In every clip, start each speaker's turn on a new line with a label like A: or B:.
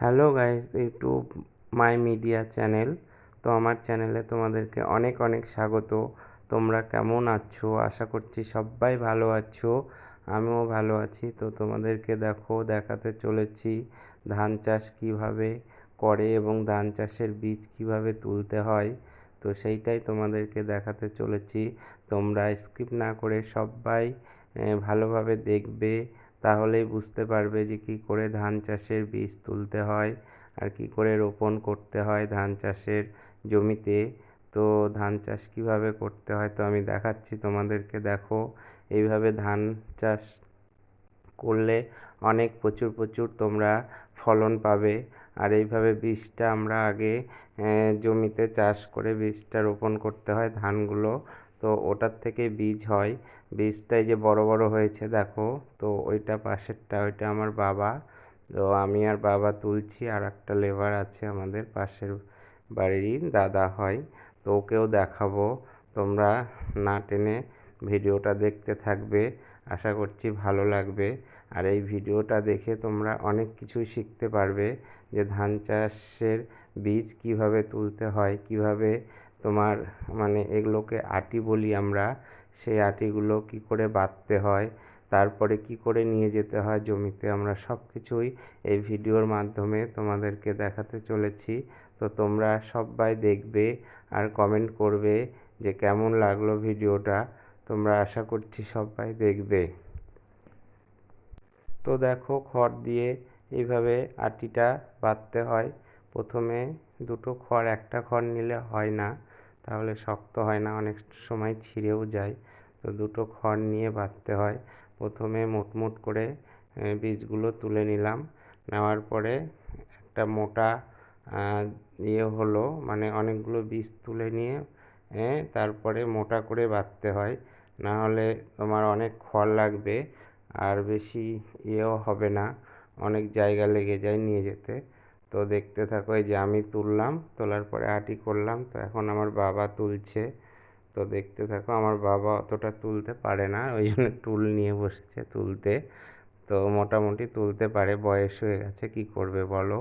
A: Hello guys YouTube my media channel তো আমার চ্যানেলে তোমাদেরকে অনেক অনেক স্বাগত। তোমরা কেমন আছো? আশা করছি সবাই ভালো আছো। আমিও ভালো আছি। তো তোমাদেরকে দেখো, দেখাতে চলেছি ধান চাষ কীভাবে করে এবং ধান চাষের বীজ কীভাবে তুলতে হয়। তো সেইটাই তোমাদেরকে দেখাতে চলেছি। তোমরা স্কিপ না করে সবাই ভালোভাবে দেখবে। তাহলেই বুঝতে পারবে যে কী করে ধান চাষের বীজ তুলতে হয় আর কী করে রোপণ করতে হয় ধান চাষের জমিতে। তো ধান চাষ কীভাবে করতে হয় তো আমি দেখাচ্ছি তোমাদেরকে, দেখো। এইভাবে ধান চাষ করলে অনেক প্রচুর প্রচুর তোমরা ফলন পাবে। আর এইভাবে বীজটা আমরা আগে জমিতে চাষ করে বীজটা রোপণ করতে হয় ধানগুলো। তো ওটার থেকে বীজ হয়। বীজটাই যে বড় বড় হয়েছে, দেখো। তো ওইটা পাশেরটা, ওইটা আমার বাবা। তো আমি আর বাবা তুলছি আর একটা লেবার আছে আমাদের পাশের বাড়িরই, দাদা হয়। তো ওকেও দেখাবো। তোমরা না টেনে ভিডিওটা দেখতে থাকবে। আশা করছি ভালো লাগবে। আর এই ভিডিওটা দেখে তোমরা অনেক কিছুই শিখতে পারবে যে ধান চাষের বীজ কীভাবে তুলতে হয়, কীভাবে তোমার মানে এগুলোকে আটি বলি আমরা, সেই আটিগুলো কি করে বাঁধতে হয়, তারপরে কি করে নিয়ে যেতে হয় জমিতে, আমরা সব কিছুই এই ভিডিওর মাধ্যমে তোমাদেরকে দেখাতে চলেছি। তো তোমরা সবাই দেখবে আর কমেন্ট করবে যে কেমন লাগল ভিডিওটা, তোমরা আশা করছি সবাই দেখবে। তো দেখো খড় দিয়ে এইভাবে আটিটা বাঁধতে হয়। প্রথমে দুটো খড়, একটা খড় নিলে হয় না। তাহলে শক্ত হয় না, অনেক সময় ছিঁড়েও যায়। তো দুটো খড় নিয়ে বাঁধতে হয়। প্রথমে মুট করে বীজগুলো তুলে নিলাম। নেওয়ার পরে একটা মোটা ইয়ে হলো মানে অনেকগুলো বীজ তুলে নিয়ে তারপরে মোটা করে বাঁধতে হয়। না হলে তোমার অনেক খড় লাগবে, আর বেশি ইয়েও হবে না, অনেক জায়গা লেগে যায় নিয়ে যেতে। তো দেখতে থাকো, এই যে আমি তুললাম, তোলার পরে আটি করলাম, তো এখন আমার বাবা তুলছে। তো দেখতে থাকো, আমার বাবা অতটা তুলতে পারে না, ওই জন্য টুল নিয়ে বসেছে তুলতে। তো মোটামুটি তুলতে পারে, বয়স হয়ে গেছে, কি করবে বলো?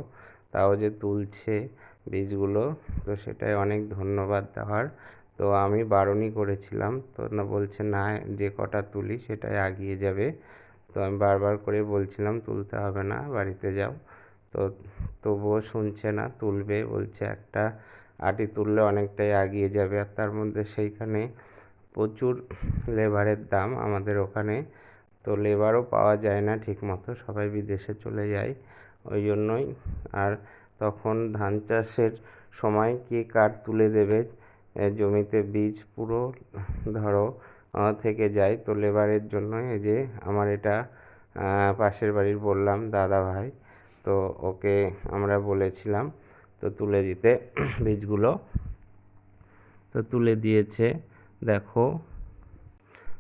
A: তাও যে তুলছে বীজগুলো, তো সেটাই অনেক ধন্যবাদ দেওয়ার। তো আমি বারণই করেছিলাম, তো না বলছে না, যে কটা তুলি সেটাই আগিয়ে যাবে। তো আমি বারবার করে বলছিলাম, তুলতে হবে না, বাড়িতে যাও। তো তবুও শুনছে না, তুলবে বলছে একটা আটি তুললে অনেকটাই এগিয়ে যাবে। আর তার মধ্যে সেইখানে প্রচুর লেবারের দাম আমাদের ওখানে। তো লেবারও পাওয়া যায় না ঠিক মতো সবাই বিদেশে চলে যায় ওই জন্যই। আর তখন ধান চাষের সময় কে কার তুলে দেবে? জমিতে বীজ পুরো ধরো থেকে যায়। তো লেবারের জন্য এই যে আমার এটা পাশের বাড়ির বললাম দাদা ভাই তো ওকে আমরা বলেছিলাম, তো তুলে দিতে বীজগুলো। তো তুলে দিয়েছে, দেখো।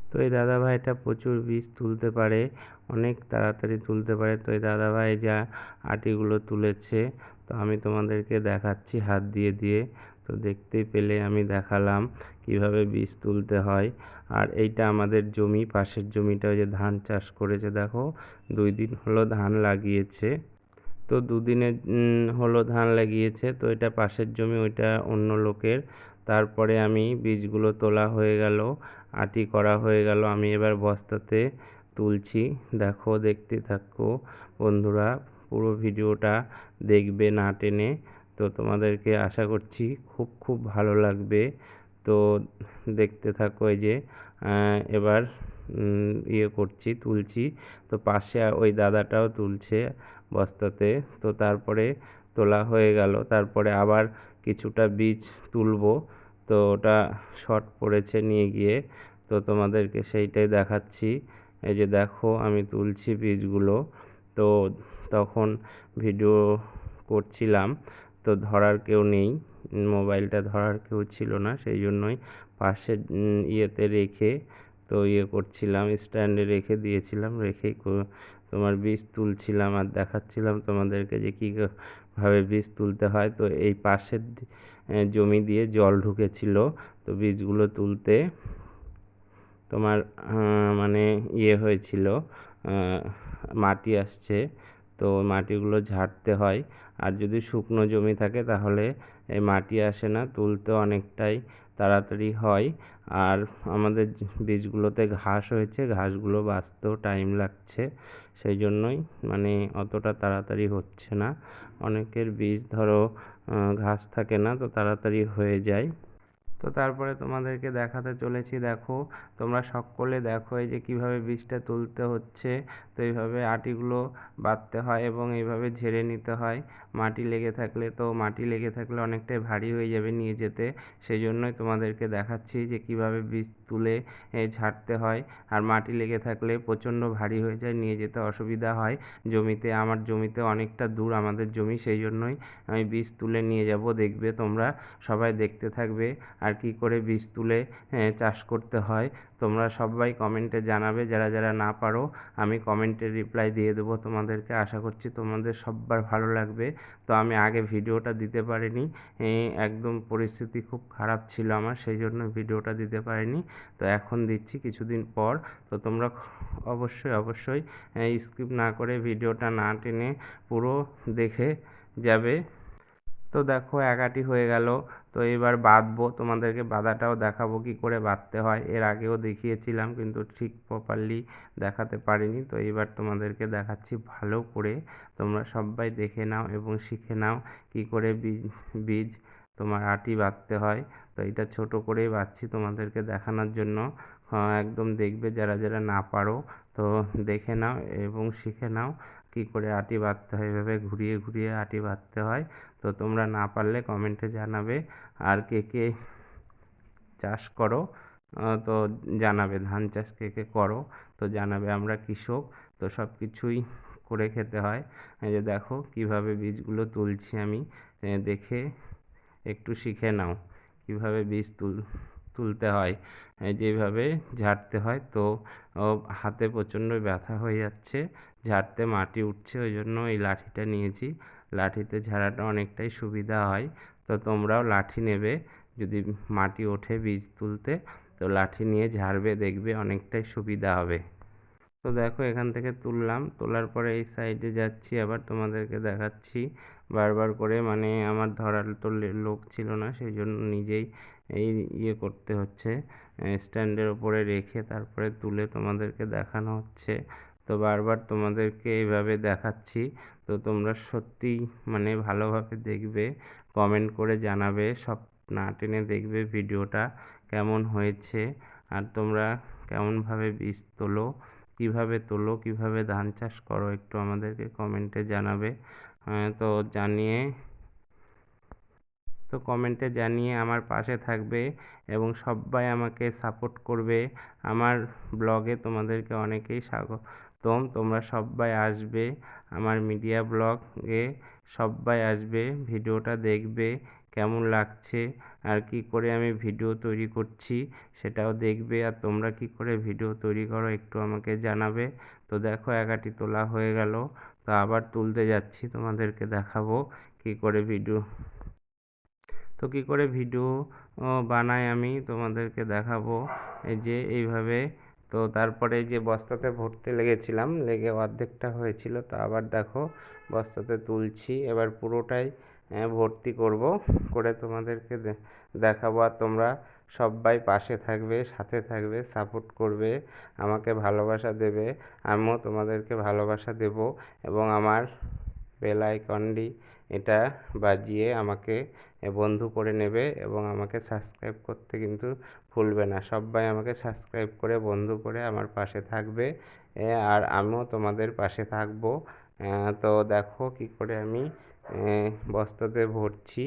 A: তো এই দাদাভাইটা প্রচুর বীজ তুলতে পারে, অনেক তাড়াতাড়ি তুলতে পারে। তো এই দাদাভাই যা আটিগুলো তুলেছে, তো আমি তোমাদেরকে দেখাচ্ছি হাত দিয়ে দিয়ে। তো দেখতেই পেলে আমি দেখালাম কীভাবে বীজ তুলতে হয়। আর এইটা আমাদের জমি, পাশের জমিটা ওই যে ধান চাষ করেছে, দেখো। দুই দিন হলো ধান লাগিয়েছে। তো দুদিনে হলো ধান লাগিয়েছে। তো এটা পাশের জমি, ওইটা অন্য লোকের। তারপরে আমি বীজগুলো তোলা হয়ে গেল, আটি করা হয়ে গেল। আমি এবার বস্তাতে তুলছি। দেখো, দেখতে থাকো বন্ধুরা, পুরো ভিডিওটা দেখবে না টেনে। তো তোমাদেরকে আশা করছি খুব খুব ভালো লাগবে। তো দেখতে থাকো এই যে এবার ইয়ে করছি, তুলছি। তো পাশে ওই দাদাটাও তুলছে বস্তাতে। তো তারপরে তোলা হয়ে গেল। তারপরে আবার কিছুটা বীজ তুলবো। তো ওটা শর্ট পড়েছে নিয়ে গিয়ে। তো তোমাদেরকে সেইটাই দেখাচ্ছি। এই যে দেখো, আমি তুলছি বীজগুলো। তো তখন ভিডিও করছিলাম। তো ধরার কেউ নেই। মোবাইলটা ধরার কেউ ছিল না। সেই জন্যই পাশে ইয়েতে রেখে তো ইয়ে করছিলাম স্ট্যান্ডে রেখে দিয়েছিলাম, রেখেই তোমার বীজ তুলছিলাম আর দেখাচ্ছিলাম তোমাদেরকে যে কীভাবে বীজ তুলতে হয়। তো এই পাশের জমি দিয়ে জল ঢুকেছিল। তো বীজগুলো তুলতে তোমার মানে ইয়ে হয়েছিল মাটি আসছে। তো মাটিগুলো ঝাড়তে হয়। আর যদি শুকনো জমি থাকে তাহলে এই মাটি আসে না, তুলতে অনেকটাই তাড়াতাড়ি হয়। আর আমাদের বীজগুলোতে ঘাস হয়েছে, ঘাসগুলো বাঁচতেও টাইম লাগছে। সেই জন্যই মানে অতটা তাড়াতাড়ি হচ্ছে না। অনেকের বীজ ধরো ঘাস থাকে না তো তাড়াতাড়ি হয়ে যায়। তো তারপরে তোমাদেরকে দেখাতে চলেছি, দেখো। তোমরা সকলে দেখো এই যে কীভাবে বীজটা তুলতে হচ্ছে। তো এইভাবে আটিগুলো বাঁধতে হয় এবং এইভাবে ঝেড়ে নিতে হয়। মাটি লেগে থাকলে তো মাটি লেগে থাকলে অনেকটাই ভারী হয়ে যাবে নিয়ে যেতে। সেই জন্যই তোমাদেরকে দেখাচ্ছি যে কীভাবে বীজ তুলে ঝাড়তে হয়। আর মাটি লেগে থাকলে প্রচণ্ড ভারী হয়ে যায়, নিয়ে যেতে অসুবিধা হয়। জমিতে, আমার জমিতে অনেকটা দূর আমাদের জমি সেই জন্যই আমি বীজ তুলে নিয়ে যাব। দেখবে তোমরা সবাই দেখতে থাকবে। আর কি করে বীজ তুলে চাষ করতে হয়, তোমরা সবাই কমেন্টে জানাবে, যারা যারা না পারো, আমি কমেন্টে রিপ্লাই দিয়ে দেবো তোমাদেরকে, আশা করছি তোমাদের সব্বার ভালো লাগবে, তো আমি আগে ভিডিওটা দিতে পারিনি একদম পরিস্থিতি খুব খারাপ ছিল আমার, সেই জন্য ভিডিওটা দিতে পারিনি, তো এখন দিচ্ছি কিছুদিন পর, তো তোমরা অবশ্যই অবশ্যই স্কিপ না করে ভিডিওটা না টেনে পুরো দেখে যাবে, তো দেখো একাটি হয়ে গেল তো এবার বাঁধবো। তোমাদেরকে বাঁধাটাও দেখাবো কি করে বাঁধতে হয়। এর আগেও দেখিয়েছিলাম কিন্তু ঠিক প্রপারলি দেখাতে পারিনি। তো এবার তোমাদেরকে দেখাচ্ছি ভালো করে। তোমরা সবাই দেখে নাও এবং শিখে নাও কি করে বীজ বীজ তোমার আটি বাঁধতে হয়। তো এটা ছোট করেই বাঁধছি তোমাদেরকে দেখানোর জন্য। একদম দেখবে যারা যারা না পারো। তো দেখে নাও এবং শিখে নাও। কী করে আটি বাঁধতে হয়? এভাবে ঘুরিয়ে ঘুরিয়ে আটি বাঁধতে হয়। তো তোমরা না পারলে কমেন্টে জানাবে। আর কে কে চাষ করো তো জানাবে। ধান চাষ কে কে করো, তো জানাবে আমরা কৃষক। তো সব কিছুই করে খেতে হয়। এই যে দেখো কীভাবে বীজগুলো তুলছি আমি। দেখে একটু শিখে নাও। কীভাবে বীজ তুল তুলতে হয়। যেভাবে ঝাড়তে হয় তো হাতে প্রচণ্ড ব্যথা হয়ে যাচ্ছে। ঝাড়তে মাটি উঠছে, ওই জন্য এই লাঠিটা নিয়েছি। লাঠিতে ঝাড়াটা অনেকটাই সুবিধা হয়। তো তোমরাও লাঠি নেবে যদি মাটি ওঠে বীজ তুলতে। তো লাঠি নিয়ে ঝাড়বে, দেখবে অনেকটাই সুবিধা হবে। তো দেখো এখান থেকে তুললাম। তোলার পরে এই সাইডে যাচ্ছি, আবার তোমাদেরকে দেখাচ্ছি। বারবার করে মানে আমার ধরার তো লোক ছিল না সেই জন্য নিজেই এই ইয়ে করতে হচ্ছে। স্ট্যান্ডের ওপরে রেখে তারপরে তুলে তোমাদেরকে দেখানো হচ্ছে। তো বারবার তোমাদেরকে এইভাবে দেখাচ্ছি। তো তোমরা সত্যিই মানে ভালোভাবে দেখবে কমেন্ট করে জানাবে, সব না টেনে দেখবে ভিডিওটা কেমন হয়েছে। আর তোমরা কেমনভাবে বীজ তোলো। কীভাবে তোলো, কীভাবে ধান চাষ করো একটু আমাদেরকে কমেন্টে জানাবে। তো জানিয়ে, তো কমেন্টে জানিয়ে আমার পাশে থাকবে এবং সবাই আমাকে সাপোর্ট করবে। আমার ব্লগে তোমাদেরকে অনেকেই স্বাগতম। তোমরা সবাই আসবে আমার মিডিয়া ব্লগে সবাই আসবে, ভিডিওটা দেখবে। কেমন লাগছে আর কি করে আমি ভিডিও তৈরি করছি সেটাও দেখবে। আর তোমরা কি করে ভিডিও তৈরি করো একটু আমাকে জানাবে। তো দেখো একাটি তোলা হয়ে গেল। তো আবার তুলতে যাচ্ছি, তোমাদেরকে দেখাবো কি করে ভিডিও। তো কী করে ভিডিও বানাই আমি তোমাদেরকে দেখাবো। এই যে এইভাবে। তো তারপরে যে বস্তাতে ভরতে লেগেছিলাম, লেগে অর্ধেকটা হয়েছিল। তো আবার দেখো বস্তাতে তুলছি। এবার পুরোটাই ভর্তি করব, করে তোমাদেরকে দেখাবো আর তোমরা সবাই পাশে থাকবে, সাথে থাকবে, সাপোর্ট করবে, আমাকে ভালোবাসা দেবে, আমিও তোমাদেরকে ভালোবাসা দেব এবং আমার বেল এটা বাজিয়ে আমাকে বন্ধু করে নেবে এবং আমাকে সাবস্ক্রাইব করতে কিন্তু ভুলবে না। সবাই আমাকে সাবস্ক্রাইব করে, বন্ধু করে আমার পাশে থাকবে আর আমিও তোমাদের পাশে থাকব। তো দেখো কি করে আমি বস্তাতে ভরছি।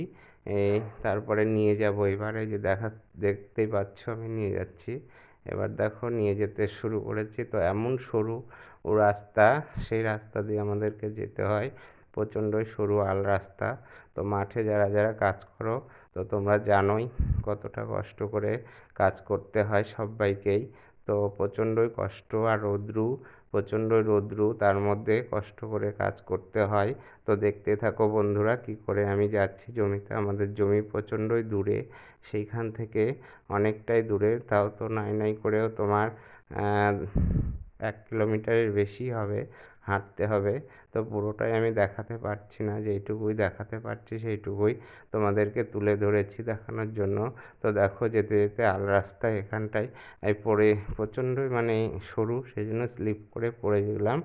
A: তারপরে নিয়ে যাব এবারে। যে দেখা, দেখতেই পাচ্ছ, আমি নিয়ে যাচ্ছি। এবার দেখো, নিয়ে যেতে শুরু করেছি। তো এমন সরু রাস্তা, সেই রাস্তা দিয়ে আমাদেরকে যেতে হয়। প্রচণ্ডই সরু, আল রাস্তা। তো মাঠে যারা যারা কাজ করো, তো তোমরা জানোই কতটা কষ্ট করে কাজ করতে হয় সবাইকেই। তো প্রচণ্ডই কষ্ট আর রৌদ্রু প্রচণ্ড রৌদ্রু, তার মধ্যে কষ্ট করে কাজ করতে হয়। তো দেখতে থাকো বন্ধুরা কি করে আমি যাচ্ছি জমিতে, আমাদের জমি প্রচণ্ডই দূরে, সেইখান থেকে অনেকটাই দূরে, তাও তো নাই নাই করেও তোমার এক কিলোমিটারের বেশি হবে। হাঁটতে হবে। তো পুরোটাই আমি দেখাতে পারছি না, যেইটুকুই দেখাতে পারছি সেইটুকুই তোমাদেরকে তুলে ধরেছি দেখানোর জন্য। তো দেখো যেতে যেতে আল রাস্তায় এখানটায় পড়ে, প্রচণ্ডই মানে সরু সেই জন্য স্লিপ করে পড়ে গেলাম।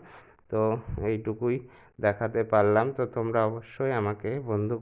A: তো এইটুকুই দেখাতে পারলাম। তো তোমরা অবশ্যই আমাকে বন্ধু